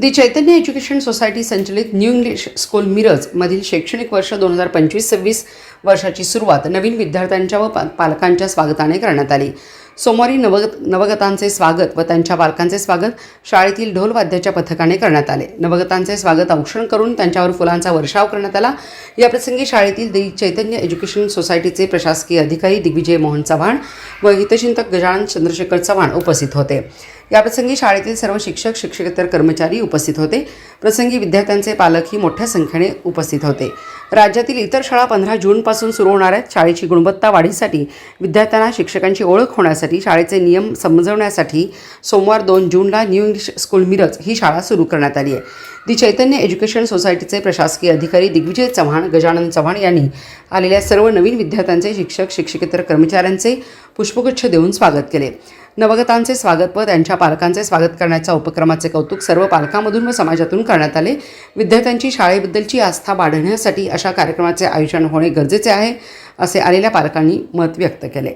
दी Chaitanya education society संचलित new English school Miraj मधील शैक्षणिक वर्ष दोन हजार पंचवीस सव्वीस वर्षाची सुरुवात नवीन विद्यार्थ्यांच्या व पा- पालकांच्या स्वागताने करण्यात आली. सोमवारी नवग नवगतांचे स्वागत व त्यांच्या पालकांचे स्वागत शाळेतील ढोल वाद्याच्या पथकाने करण्यात आले. नवगतांचे स्वागत औक्षण करून त्यांच्यावर फुलांचा वर्षाव करण्यात आला. याप्रसंगी शाळेतील दि चैतन्य एज्युकेशन सोसायटीचे प्रशासकीय अधिकारी दिग्विजय मोहन चव्हाण व हितचिंतक गजानन चंद्रशेखर चव्हाण उपस्थित होते. याप्रसंगी शाळेतील सर्व शिक्षक शिक्षकेतर कर्मचारी उपस्थित होते. प्रसंगी विद्यार्थ्यांचे पालकही मोठ्या संख्येने उपस्थित होते. राज्यातील इतर शाळा पंधरा जूनपासून सुरू होणार आहेत. शाळेची गुणवत्ता वाढीसाठी विद्यार्थ्यांना शिक्षकांची ओळख होण्यासाठी शाळेचे नियम समजवण्यासाठी सोमवार दोन जूनला न्यू इंग्लिश स्कूल मिरज ही शाळा सुरू करण्यात आली आहे. दी चैतन्य एज्युकेशन सोसायटीचे प्रशासकीय अधिकारी दिग्विजय चव्हाण गजानन चव्हाण यांनी आलेल्या सर्व नवीन विद्यार्थ्यांचे शिक्षक शिक्षकेतर कर्मचाऱ्यांचे पुष्पगुच्छ देऊन स्वागत केले. नवगतांचे स्वागत व त्यांच्या पालकांचे स्वागत करण्याच्या उपक्रमाचे कौतुक सर्व पालकांमधून व समाजातून करण्यात आले. विद्यार्थ्यांची शाळेबद्दलची आस्था वाढवण्यासाठी अशा कार्यक्रमाचे आयोजन होणे गरजेचे आहे असे आलेल्या पालकांनी मत व्यक्त केले.